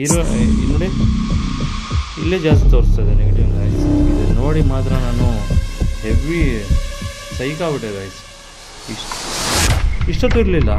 Hero ನೋಡಿ. ಇಲ್ಲೇ ಜಾಸ್ತಿ ತೋರಿಸ್ತದೆ ನೆಗೆಟಿವ್ ಗಾಯ್ಸ್ ಇದು ನೋಡಿ ಮಾತ್ರ ನಾನು ಹೆವಿ ಸೈಕಾಗ್ಬಿಟ್ಟೆ ಗಾಯ್ಸ್ ಇಷ್ಟು ಇಷ್ಟೊತ್ತು ಇರಲಿಲ್ಲ.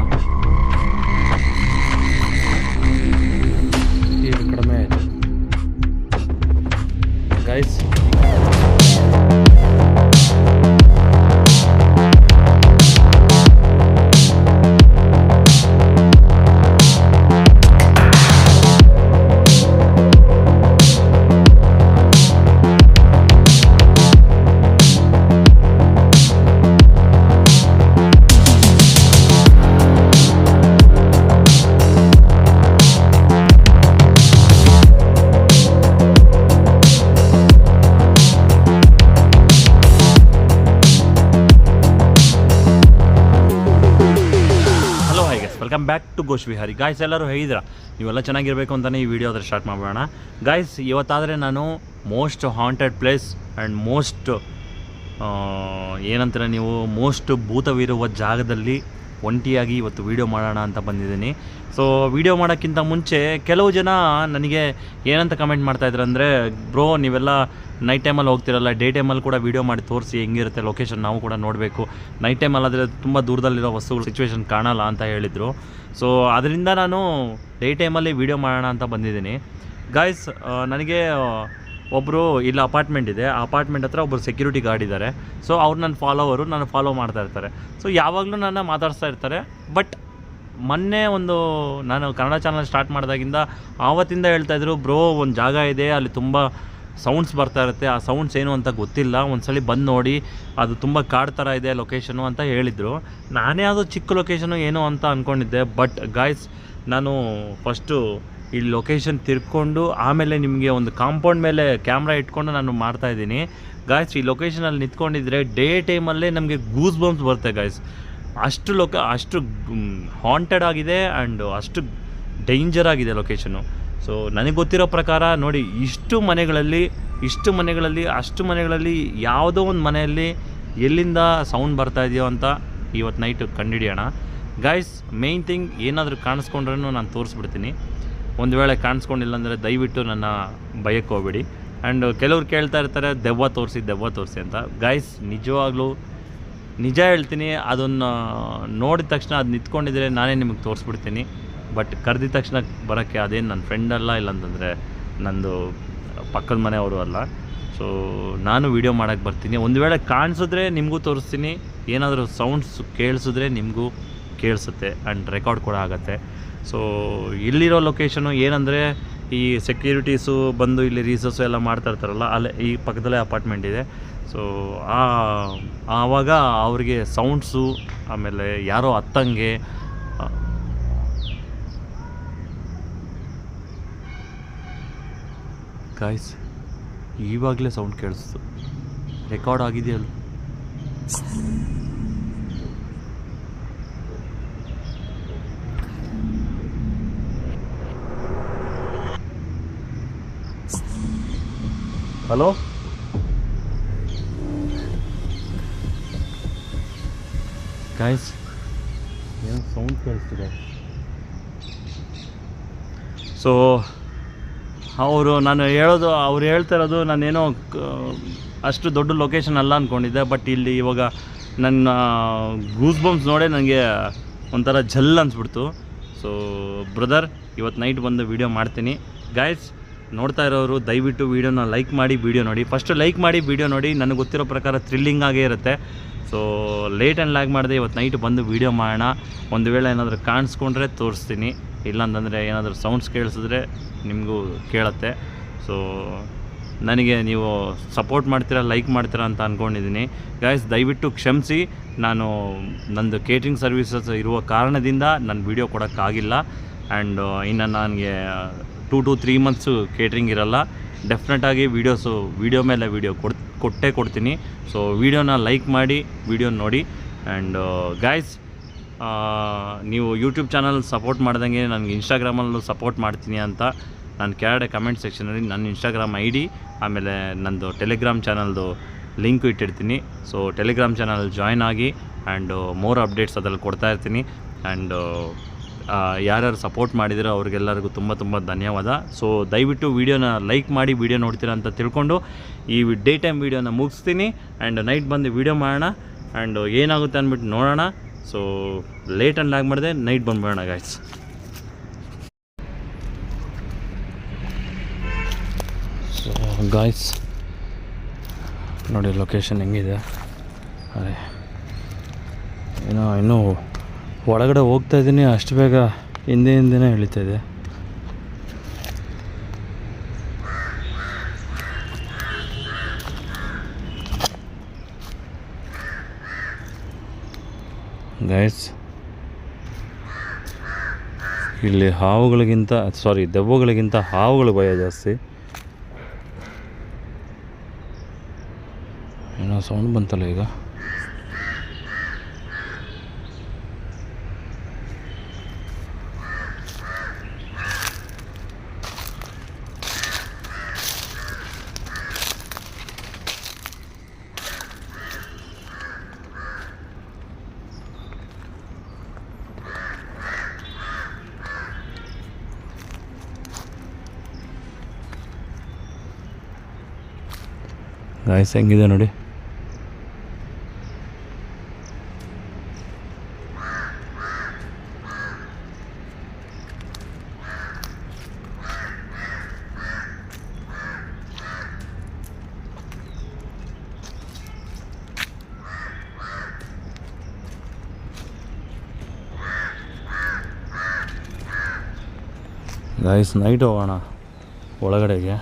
ವೆಲ್ಕಮ್ ಘೋಷ್ ವಿಹಾರಿ ಗಾಯ್ಸ್ ಎಲ್ಲರೂ ಹೇಳಿದ್ರ ನೀವೆಲ್ಲ ಚೆನ್ನಾಗಿರಬೇಕು ಅಂತಲೇ ಈ ವಿಡಿಯೋ ಆದರೆ ಸ್ಟಾರ್ಟ್ ಮಾಡೋಣ ಗಾಯ್ಸ್ ಇವತ್ತಾದರೆ ನಾನು most haunted place and most ಏನಂತೀರ ನೀವು? ಮೋಸ್ಟ್ ಭೂತವಿರುವ ಜಾಗದಲ್ಲಿ ಒಂಟಿಯಾಗಿ ಇವತ್ತು ವೀಡಿಯೋ ಮಾಡೋಣ ಅಂತ ಬಂದಿದ್ದೀನಿ. ಸೊ ವೀಡಿಯೋ ಮಾಡೋಕ್ಕಿಂತ ಮುಂಚೆ ಕೆಲವು ಜನ ನನಗೆ ಏನಂತ ಕಮೆಂಟ್ ಮಾಡ್ತಾಯಿದ್ರು ಅಂದರೆ ಬ್ರೋ ನೀವೆಲ್ಲ ನೈಟ್ ಟೈಮಲ್ಲಿ ಹೋಗ್ತಿರಲ್ಲ ಡೇ ಟೈಮಲ್ಲಿ ಕೂಡ ವೀಡಿಯೋ ಮಾಡಿ ತೋರಿಸಿ ಹೆಂಗಿರುತ್ತೆ ಲೊಕೇಶನ್ ನಾವು ಕೂಡ ನೋಡಬೇಕು. ನೈಟ್ ಟೈಮಲ್ಲಾದರೆ ತುಂಬ ದೂರದಲ್ಲಿರೋ ವಸ್ತುಗಳು ಸಿಚುವೇಶನ್ ಕಾಣಲ್ಲ ಅಂತ ಹೇಳಿದರು. ಸೊ ಅದರಿಂದ ನಾನು ಡೇ ಟೈಮಲ್ಲಿ ವೀಡಿಯೋ ಮಾಡೋಣ ಅಂತ ಬಂದಿದ್ದೀನಿ. ಗಾಯ್ಸ್ ನನಗೆ ಒಬ್ಬರು ಇಲ್ಲಿ ಅಪಾರ್ಟ್ಮೆಂಟ್ ಇದೆ. ಅಪಾರ್ಟ್ಮೆಂಟ್ ಹತ್ರ ಒಬ್ಬರು ಸೆಕ್ಯೂರಿಟಿ ಗಾರ್ಡ್ ಇದ್ದಾರೆ ಸೊ ಅವ್ರು ನನ್ನ ಫಾಲೋವರು ನಾನು ಫಾಲೋ ಮಾಡ್ತಾ ಇರ್ತಾರೆ. ಸೊ ಯಾವಾಗಲೂ ನನ್ನ ಮಾತಾಡ್ತಾ ಇರ್ತಾರೆ. ಬಟ್ ಮೊನ್ನೆ ಒಂದು ನಾನು ಕನ್ನಡ ಚಾನಲ್ ಸ್ಟಾರ್ಟ್ ಮಾಡಿದಾಗಿಂದ ಆವತ್ತಿಂದ ಹೇಳ್ತಾಯಿದ್ರು ಬ್ರೋ ಒಂದು ಜಾಗ ಇದೆ. ಅಲ್ಲಿ ತುಂಬ ಸೌಂಡ್ಸ್ ಬರ್ತಾ ಇರುತ್ತೆ. ಆ ಸೌಂಡ್ಸ್ ಏನು ಅಂತ ಗೊತ್ತಿಲ್ಲ. ಒಂದ್ಸಲಿ ಬಂದು ನೋಡಿ. ಅದು ತುಂಬ ಕಾಡ್ ಥರ ಇದೆ ಲೊಕೇಶನು ಅಂತ ಹೇಳಿದರು. ನಾನೇ ಅದು ಚಿಕ್ಕ ಲೊಕೇಶನು ಏನು ಅಂತ ಅಂದ್ಕೊಂಡಿದ್ದೆ ಬಟ್ ಗಾಯ್ಸ್ ನಾನು ಫಸ್ಟು ಈ ಲೊಕೇಶನ್ ತಿರ್ಕೊಂಡು ಆಮೇಲೆ ನಿಮಗೆ ಒಂದು ಕಾಂಪೌಂಡ್ ಮೇಲೆ ಕ್ಯಾಮ್ರಾ ಇಟ್ಕೊಂಡು ನಾನು ಮಾಡ್ತಾಯಿದ್ದೀನಿ ಗಾಯ್ಸ್ ಈ ಲೊಕೇಶನಲ್ಲಿ ನಿಂತ್ಕೊಂಡಿದ್ರೆ ಡೇ ಟೈಮಲ್ಲೇ ನಮಗೆ ಗೂಸ್ ಬಂಪ್ಸ್ ಬರುತ್ತೆ ಗಾಯ್ಸ್ ಅಷ್ಟು ಲೊಕ ಅಷ್ಟು ಹಾಂಟೆಡ್ ಆಗಿದೆ ಆ್ಯಂಡ್ ಅಷ್ಟು ಡೇಂಜರ್ ಆಗಿದೆ ಲೊಕೇಶನು ಸೊ ನನಗೆ ಗೊತ್ತಿರೋ ಪ್ರಕಾರ ನೋಡಿ, ಇಷ್ಟು ಮನೆಗಳಲ್ಲಿ ಇಷ್ಟು ಮನೆಗಳಲ್ಲಿ, ಅಷ್ಟು ಮನೆಗಳಲ್ಲಿ ಯಾವುದೋ ಒಂದು ಮನೆಯಲ್ಲಿ ಎಲ್ಲಿಂದ ಸೌಂಡ್ ಬರ್ತಾ ಇದೆಯೋ ಅಂತ ಇವತ್ತು ನೈಟು ಕಂಡುಹಿಡಿಯೋಣ. ಗಾಯ್ಸ್ ಮೇನ್ ಥಿಂಗ್ ಏನಾದರೂ ಕಾಣಿಸ್ಕೊಂಡ್ರೂ ನಾನು ತೋರಿಸ್ಬಿಡ್ತೀನಿ. ಒಂದು ವೇಳೆ ಕಾಣಿಸ್ಕೊಂಡಿಲ್ಲ ಅಂದರೆ ದಯವಿಟ್ಟು ನನ್ನ ಭಯಕ್ಕೆ ಹೋಗ್ಬೇಡಿ. ಆ್ಯಂಡ್ ಕೆಲವ್ರು ಕೇಳ್ತಾ ಇರ್ತಾರೆ, ದೆವ್ವ ತೋರಿಸಿ ದೆವ್ವ ತೋರಿಸಿ ಅಂತ. ಗಾಯ್ಸ್ ನಿಜವಾಗ್ಲೂ ನಿಜ ಹೇಳ್ತೀನಿ, ಅದನ್ನು ನೋಡಿದ ತಕ್ಷಣ ಅದು ನಿಂತ್ಕೊಂಡಿದ್ರೆ ನಾನೇ ನಿಮಗೆ ತೋರಿಸ್ಬಿಡ್ತೀನಿ. ಬಟ್ ಕರೆದಿದ ತಕ್ಷಣ ಬರೋಕ್ಕೆ ಅದೇನು ನನ್ನ ಫ್ರೆಂಡ್ ಅಲ್ಲ, ಇಲ್ಲಾಂತಂದರೆ ನಂದು ಪಕ್ಕದ ಮನೆಯವರು ಅಲ್ಲ. ಸೊ ನಾನು ವೀಡಿಯೋ ಮಾಡೋಕ್ಕೆ ಬರ್ತೀನಿ. ಒಂದು ವೇಳೆ ಕಾಣಿಸಿದ್ರೆ ನಿಮಗೂ ತೋರಿಸ್ತೀನಿ. ಏನಾದರೂ ಸೌಂಡ್ಸ್ ಕೇಳಿಸಿದ್ರೆ ನಿಮಗೂ ಕೇಳಿಸುತ್ತೆ ಆ್ಯಂಡ್ ರೆಕಾರ್ಡ್ ಕೂಡ ಆಗುತ್ತೆ. ಸೊ ಇಲ್ಲಿರೋ ಲೊಕೇಶನು ಏನಂದರೆ ಈ ಸೆಕ್ಯೂರಿಟೀಸು ಬಂದು ಇಲ್ಲಿ ರೀಸರ್ಸು ಎಲ್ಲ ಮಾಡ್ತಾ ಇರ್ತಾರಲ್ಲ ಅಲ್ಲೇ ಈ ಪಕ್ಕದಲ್ಲೇ ಅಪಾರ್ಟ್ಮೆಂಟ್ ಇದೆ. ಸೊ ಆವಾಗ ಅವ್ರಿಗೆ ಸೌಂಡ್ಸು ಆಮೇಲೆ ಯಾರೋ ಹತ್ತಂಗೆ ಆ, ಗಾಯ್ಸ್ ಇವಾಗಲೇ ಸೌಂಡ್ ಕೇಳಿಸ್ತು. ರೆಕಾರ್ಡ್ ಆಗಿದೆಯಲ್ಲ? ಹಲೋ? ಗಾಯ್ಸ್ ಏನು ಸೌಂಡ್ ಕೇಳಿಸ್ತಿದೆ? ಸೊ ಅವರು ನಾನು ಹೇಳೋದು ಅವ್ರು ಹೇಳ್ತಾ ಇರೋದು ನಾನೇನೋ ಅಷ್ಟು ದೊಡ್ಡ ಲೊಕೇಶನ್ ಅಲ್ಲ ಅಂದ್ಕೊಂಡಿದ್ದೆ ಬಟ್ ಇಲ್ಲಿ ಇವಾಗ ನನ್ನ ಗೂಸ್ ಬಂಪ್ಸ್ ನೋಡೇ ನನಗೆ ಒಂಥರ ಜಲ್ ಅನಿಸ್ಬಿಡ್ತು. ಸೊ ಬ್ರದರ್ ಇವತ್ತು ನೈಟ್ ಬಂದು ವೀಡಿಯೋ ಮಾಡ್ತೀನಿ. ಗಾಯ್ಸ್ ನೋಡ್ತಾ ಇರೋರು, ದಯವಿಟ್ಟು ವೀಡಿಯೋನ ಲೈಕ್ ಮಾಡಿ, ವೀಡಿಯೋ ನೋಡಿ. ಫಸ್ಟು ಲೈಕ್ ಮಾಡಿ, ವೀಡಿಯೋ ನೋಡಿ. ನನಗೆ ಗೊತ್ತಿರೋ ಪ್ರಕಾರ ಥ್ರಿಲ್ಲಿಂಗ್ ಆಗೇ ಇರುತ್ತೆ. ಸೊ ಲೇಟ್ ಆ್ಯಂಡ್ ಲ್ಯಾಗ್ ಮಾಡಿದೆ ಇವತ್ತು ನೈಟ್ ಬಂದು ವೀಡಿಯೋ ಮಾಡೋಣ. ಒಂದು ವೇಳೆ ಏನಾದರೂ ಕಾಣಿಸ್ಕೊಂಡ್ರೆ ತೋರಿಸ್ತೀನಿ. ಇಲ್ಲಾಂತಂದರೆ ಏನಾದರೂ ಸೌಂಡ್ಸ್ ಕೇಳಿಸಿದ್ರೆ ನಿಮಗೂ ಕೇಳುತ್ತೆ. ಸೊ ನನಗೆ ನೀವು ಸಪೋರ್ಟ್ ಮಾಡ್ತೀರಾ ಲೈಕ್ ಮಾಡ್ತೀರಾ ಅಂತ ಅಂದ್ಕೊಂಡಿದ್ದೀನಿ ಗಾಯ್ಸ್ ದಯವಿಟ್ಟು ಕ್ಷಮಿಸಿ. ನಾನು ನಂದು ಕೇಟ್ರಿಂಗ್ ಸರ್ವಿಸಸ್ ಇರುವ ಕಾರಣದಿಂದ ನಾನು ವೀಡಿಯೋ ಕೊಡೋಕ್ಕಾಗಿಲ್ಲ. ಆ್ಯಂಡ್ ಇನ್ನು ನನಗೆ two to three months catering ಇರಲ್ಲ. ಡೆಫಿನೆಟಾಗಿ ವೀಡಿಯೋಸು ವೀಡಿಯೋ ಮೇಲೆ ವೀಡಿಯೋ ಕೊಡ್, ಕೊಟ್ಟೇ ಕೊಡ್ತೀನಿ. ಸೊ ವೀಡಿಯೋನ ಲೈಕ್ ಮಾಡಿ ವೀಡಿಯೋ ನೋಡಿ. ಆ್ಯಂಡ್ ಗಾಯ್ಸ್ ನೀವು ಯೂಟ್ಯೂಬ್ ಚಾನಲ್ ಸಪೋರ್ಟ್ ಮಾಡ್ದಂಗೆ ನನಗೆ ಇನ್ಸ್ಟಾಗ್ರಾಮಲ್ಲೂ ಸಪೋರ್ಟ್ ಮಾಡ್ತೀನಿ ಅಂತ ನಾನು ಕೆಳಗಡೆ ಕಮೆಂಟ್ ಸೆಕ್ಷನಲ್ಲಿ ನನ್ನ ಇನ್ಸ್ಟಾಗ್ರಾಮ್ ಐ ಡಿ ಆಮೇಲೆ ನಂದು ಟೆಲಿಗ್ರಾಮ್ ಚಾನಲ್ದು ಲಿಂಕು ಇಟ್ಟಿರ್ತೀನಿ. ಸೊ ಟೆಲಿಗ್ರಾಮ್ ಚಾನಲ್ ಜಾಯ್ನ್ ಆಗಿ ಆ್ಯಂಡ್ ಮೋರ್ ಅಪ್ಡೇಟ್ಸ್ ಅದ್ರಲ್ಲಿ ಕೊಡ್ತಾಯಿರ್ತೀನಿ ಆ್ಯಂಡ್ ಯಾರ್ಯಾರು ಸಪೋರ್ಟ್ ಮಾಡಿದಿರೋ ಅವ್ರಿಗೆಲ್ಲರಿಗೂ ತುಂಬ ತುಂಬ ಧನ್ಯವಾದ. ಸೊ ದಯವಿಟ್ಟು ವೀಡಿಯೋನ ಲೈಕ್ ಮಾಡಿ, ವೀಡಿಯೋ ನೋಡ್ತೀರಾ ಅಂತ ತಿಳ್ಕೊಂಡು ಈ ಡೇ ಟೈಮ್ ವೀಡಿಯೋನ ಮುಗಿಸ್ತೀನಿ. ಆ್ಯಂಡ್ ನೈಟ್ ಬಂದು ವೀಡಿಯೋ ಮಾಡೋಣ. ಆ್ಯಂಡ್ ಏನಾಗುತ್ತೆ ಅಂದ್ಬಿಟ್ಟು ನೋಡೋಣ. ಸೊ ಲೇಟ್ ಆ್ಯಂಡ್ ಲಾಗ್ ಮಾಡಿದೆ ನೈಟ್ ಮಾಡೋಣ ಗಾಯ್ಸ್ ಸೊ ಗಾಯ್ಸ್ ನೋಡಿ ಲೊಕೇಶನ್ ಹೆಂಗಿದೆ. ಅದೇ ಏನೋ, ಇನ್ನೂ ಒಳಗಡೆ ಹೋಗ್ತಾ ಇದ್ದೀನಿ, ಅಷ್ಟು ಬೇಗ ಹಿಂದೆ ಹಿಂದೆನೇ ಇದೆ. ಗೈಸ್ ಇಲ್ಲಿ ಹಾವುಗಳಿಗಿಂತ ಸಾರಿ ದೆವ್ವಗಳಿಗಿಂತ ಹಾವುಗಳು ಭಯ ಜಾಸ್ತಿ. ಏನೋ ಸೌಂಡ್ ಬಂತಲ್ಲ ಈಗ. ಗಾಯ್ಸ್ ಹೆಂಗಿದೆ ನೋಡಿ. ಗಾಯ್ಸ್ ನೈಟ್ ಹೋಗೋಣ ಒಳಗಡೆಗೆ.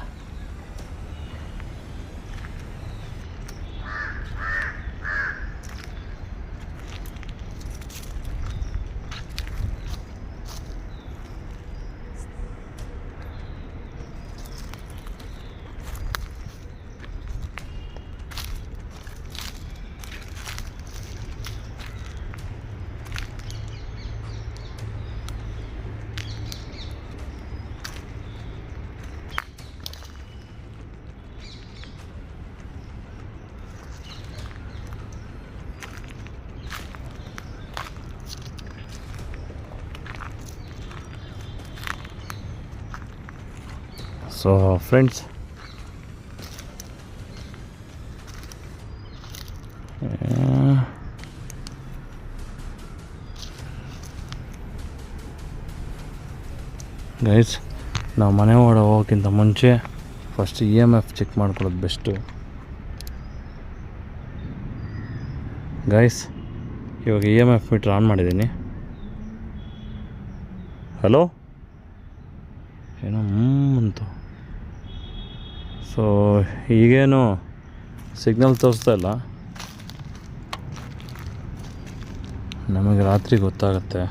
ಸೊ ಫ್ರೆಂಡ್ಸ್ ಗೈಸ್ ನಾವು ಮನೆ ಒಳಗೆ ಹೋಗೋಕ್ಕಿಂತ ಮುಂಚೆ first E M F check ಮಾಡ್ಕೊಳ್ಳೋದು ಬೆಸ್ಟು ಗೈಸ್ ಇವಾಗ E M F meter on ಮಾಡಿದ್ದೀನಿ. ಹಲೋ ಏನೋ ಹ್ಞೂ ಅಂತು. ಸೊ ಈಗೇನು ಸಿಗ್ನಲ್ ತೋರಿಸ್ತಾ ಇಲ್ಲ. ನಮಗೆ ರಾತ್ರಿ ಗೊತ್ತಾಗುತ್ತೆ.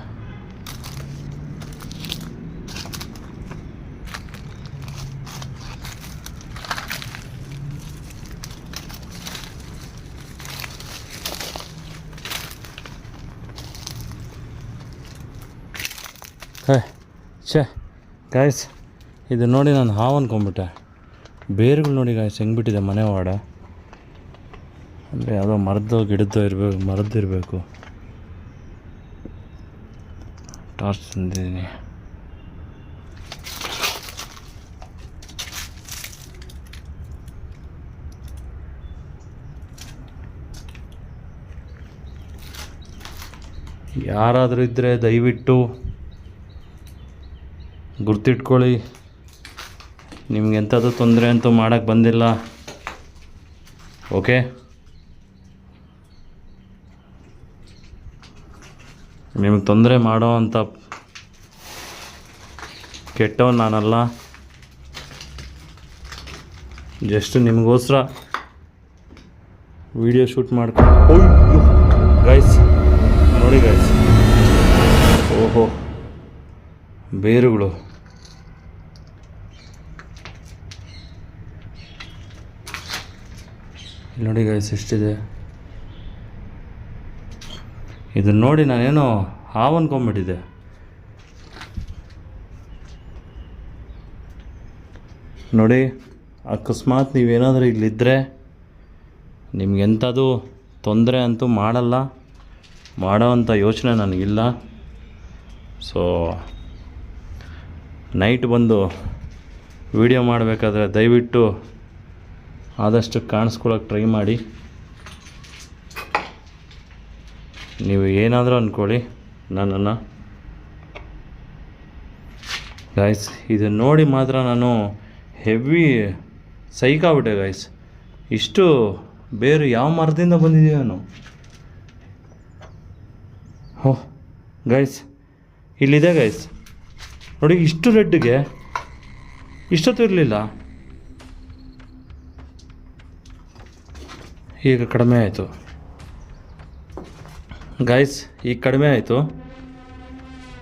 ಹೇ, ಛೇ ಗಾಯ್ಸ್ ಇದು ನೋಡಿ ನಾನು ಹಾವು ಅಂದ್ಕೊಂಬಿಟ್ಟೆ ಬೇರುಗಳು ನೋಡಿ ಗಾಯ್ಸ್ ಹೆಂಗೆ ಮನೆ ವಾಡ? ಅಂದರೆ ಯಾವುದೋ ಮರದ್ದು ಗಿಡದ್ದು ಇರಬೇಕು ಮರದ್ದು ಇರಬೇಕು. ಟಾರ್ಚ್ ತಂದಿದ್ದೀನಿ. ಯಾರಾದರೂ ಇದ್ದರೆ ದಯವಿಟ್ಟು ಗುರ್ತಿಟ್ಕೊಳ್ಳಿ. ನಿಮ್ಗೆ ಎಂಥದ್ದು ತೊಂದರೆ ಅಂತೂ ಮಾಡೋಕ್ಕೆ ಬಂದಿಲ್ಲ. ಓಕೆ ನಿಮಗೆ ತೊಂದರೆ ಮಾಡೋ ಅಂಥ ಕೆಟ್ಟವ್ ನಾನಲ್ಲ. ಜಸ್ಟ್ ನಿಮಗೋಸ್ಕರ ವಿಡಿಯೋ ಶೂಟ್ ಮಾಡ್ಕೊಂಡು ಗೈಸ್ ನೋಡಿ ಗೈಸ್ ಓಹೋ, ಬೇರುಗಳು. ಇಲ್ಲಿ ನೋಡಿ ಗೈಸ್ ಎಷ್ಟಿದೆ? ಇದನ್ನ ನೋಡಿ ನಾನೇನೋ ಹಾವು ಅನ್ಕೊಂಬಿಟ್ಟಿದ್ದೆ ನೋಡಿ, ಅಕಸ್ಮಾತ್ ನೀವೇನಾದರೂ ಇಲ್ಲಿದ್ದರೆ ನಿಮ್ಗೆ ಎಂಥದ್ದು ತೊಂದರೆ ಅಂತೂ ಮಾಡಲ್ಲ. ಮಾಡೋವಂಥ ಯೋಚನೆ ನನಗಿಲ್ಲ. ಸೊ ನೈಟ್ ಬಂದು ವಿಡಿಯೋ ಮಾಡಬೇಕಾದ್ರೆ ದಯವಿಟ್ಟು ಆದಷ್ಟು ಕಾಣಿಸ್ಕೊಳಕ್ಕೆ ಟ್ರೈ ಮಾಡಿ. ನೀವು ಏನಾದರೂ ಅಂದ್ಕೊಳ್ಳಿ ನನ್ನನ್ನು. ಗಾಯ್ಸ್ ಇದನ್ನು ನೋಡಿ ಮಾತ್ರ ನಾನು ಹೆವಿ ಸೈಕಾಗ್ಬಿಟ್ಟೆ ಗಾಯ್ಸ್ ಇಷ್ಟು ಬೇರು ಯಾವ ಮರದಿಂದ ಬಂದಿದ್ದೀವಿ ನಾನು ಹೋ ಗಾಯ್ಸ್ ಇಲ್ಲಿದೆ ಗಾಯ್ಸ್ ನೋಡಿ, ಇಷ್ಟು ರೆಡ್ಗೆ ಇಷ್ಟೊತ್ತು ಇರಲಿಲ್ಲ. ಈಗ ಕಡಿಮೆ ಆಯಿತು. ಗೈಸ್ ಈಗ ಕಡಿಮೆ ಆಯಿತು.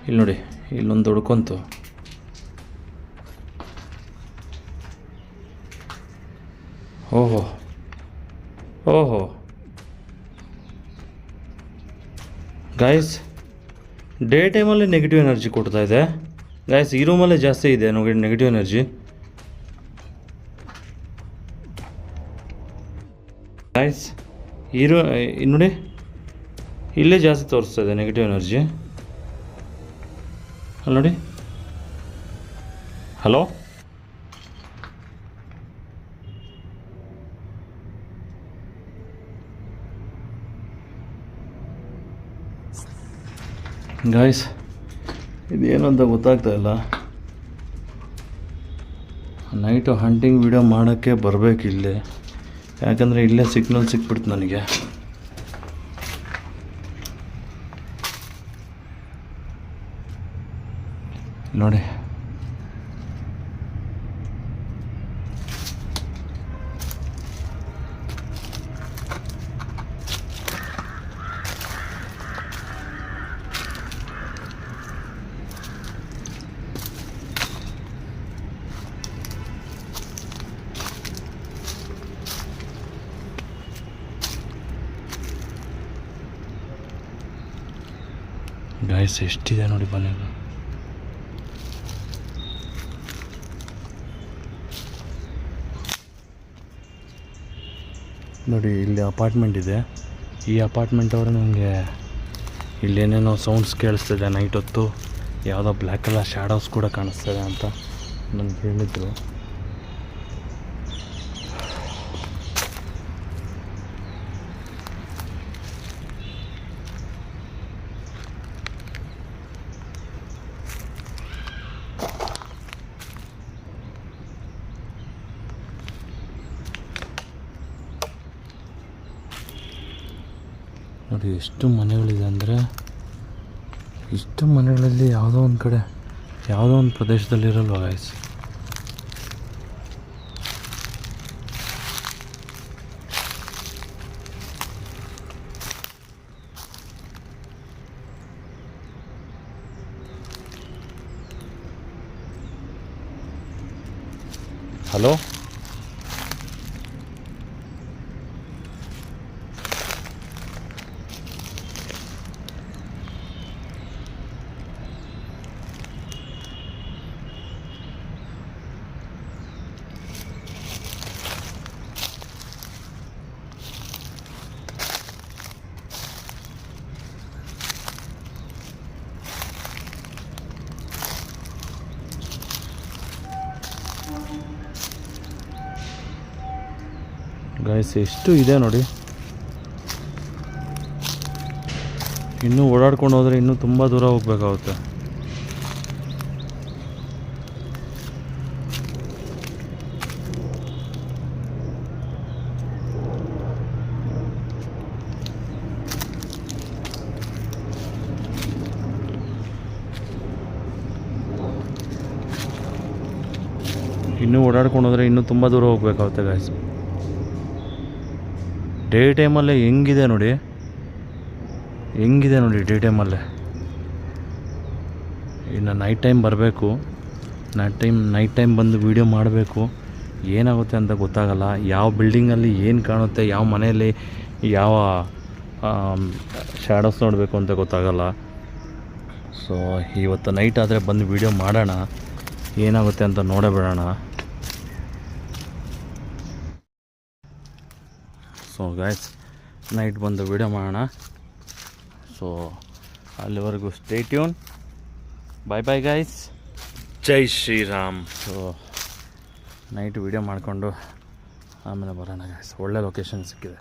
ಇಲ್ಲಿ ನೋಡಿ, ಇಲ್ಲೊಂದು ಹುಡ್ಕೊಂತು. ಓಹೋ ಓಹೋ. ಗಾಯ್ಸ್ ಡೇ ಟೈಮಲ್ಲಿ ನೆಗೆಟಿವ್ ಎನರ್ಜಿ ಕೊಡ್ತಾ ಇದೆ. ಗಾಯ್ಸ್ ಈ ರೂಮಲ್ಲೇ ಜಾಸ್ತಿ ಇದೆ, ನೋಡಿ ನೆಗೆಟಿವ್ ಎನರ್ಜಿ ಗಾಯ್ಸ್ ಇರೋ ನೋಡಿ ಇಲ್ಲೇ ಜಾಸ್ತಿ ತೋರಿಸ್ತಾ ಇದೆ ನೆಗೆಟಿವ್ ಎನರ್ಜಿ ಅಲ್ಲಿ ನೋಡಿ. ಹಲೋ ಗಾಯ್ಸ್ ಇದೇನು ಅಂತ ಗೊತ್ತಾಗ್ತಾ ಇಲ್ಲ. ನೈಟು ಹಂಟಿಂಗ್ ವಿಡಿಯೋ ಮಾಡೋಕ್ಕೆ ಬರಬೇಕು ಇಲ್ಲೇ ಯಾಕಂದರೆ ಇಲ್ಲೇ ಸಿಗ್ನಲ್ ಸಿಕ್ಬಿಡ್ತು ನನಗೆ. ನೋಡಿ. ಗಾಯ್ಸ್ ಎಷ್ಟಿದೆ ನೋಡಿ ಬನ್ನಿ. ನೋಡಿ, ಇಲ್ಲಿ ಅಪಾರ್ಟ್ಮೆಂಟ್ ಇದೆ. ಈ ಅಪಾರ್ಟ್ಮೆಂಟ್ ಅವರು ನನಗೆ ಇಲ್ಲೇನೇನೋ ಸೌಂಡ್ಸ್ ಕೇಳಿಸ್ತಿದೆ ನೈಟ್ ಹೊತ್ತು. ಯಾವುದೋ ಬ್ಲ್ಯಾಕ್ ಕಲರ್ ಶ್ಯಾಡೋಸ್ ಕೂಡ ಕಾಣಿಸ್ತದೆ ಅಂತ ನನಗೆ ಹೇಳಿದ್ರು. ನೋಡಿ ಎಷ್ಟು ಮನೆಗಳಿದೆ ಅಂದರೆ ಇಷ್ಟು ಮನೆಗಳಲ್ಲಿ ಯಾವುದೋ ಒಂದು ಕಡೆ ಯಾವುದೋ ಒಂದು ಪ್ರದೇಶದಲ್ಲಿರಲ್ವ ಗಾಯ್ಸ್ ಹಲೋ ಗಾಯ್ಸ್ ಎಷ್ಟು ಇದೆ ನೋಡಿ. ಇನ್ನೂ ಓಡಾಡ್ಕೊಂಡು ಹೋದರೆ ಇನ್ನೂ ತುಂಬ ದೂರ ಹೋಗ್ಬೇಕಾಗುತ್ತೆ. ಇನ್ನೂ ಓಡಾಡ್ಕೊಂಡು ಹೋದರೆ ಇನ್ನೂ ತುಂಬ ದೂರ ಹೋಗ್ಬೇಕಾಗುತ್ತೆ ಗಾಯ್ಸ್ ಡೇ ಟೈಮಲ್ಲೇ ಹೆಂಗಿದೆ ನೋಡಿ. ಹೆಂಗಿದೆ ನೋಡಿ ಡೇ ಟೈಮಲ್ಲೇ. ಇನ್ನು ನೈಟ್ ಟೈಮ್ ಬರಬೇಕು. ನೈಟ್ ಟೈಮ್ ನೈಟ್ ಟೈಮ್ ಬಂದು ವೀಡಿಯೋ ಮಾಡಬೇಕು. ಏನಾಗುತ್ತೆ ಅಂತ ಗೊತ್ತಾಗಲ್ಲ. ಯಾವ ಬಿಲ್ಡಿಂಗಲ್ಲಿ ಏನು ಕಾಣುತ್ತೆ, ಯಾವ ಮನೆಯಲ್ಲಿ ಯಾವ ಶ್ಯಾಡೋಸ್ ನೋಡಬೇಕು ಅಂತ ಗೊತ್ತಾಗಲ್ಲ. ಸೊ ಇವತ್ತು ನೈಟ್ ಆದರೆ ಬಂದು ವೀಡಿಯೋ ಮಾಡೋಣ. ಏನಾಗುತ್ತೆ ಅಂತ ನೋಡೇ ಸೊ ಗಾಯ್ಸ್ ನೈಟ್ ಬಂದು ವೀಡಿಯೋ ಮಾಡೋಣ. ಸೊ ಅಲ್ಲಿವರೆಗೂ stay tune bye bye guys ಜೈ ಶ್ರೀರಾಮ್. ಸೊ ನೈಟ್ ವಿಡಿಯೋ ಮಾಡಿಕೊಂಡು ಆಮೇಲೆ ಬರೋಣ ಗಾಯ್ಸ್ ಒಳ್ಳೆ ಲೊಕೇಶನ್ ಸಿಕ್ಕಿದೆ.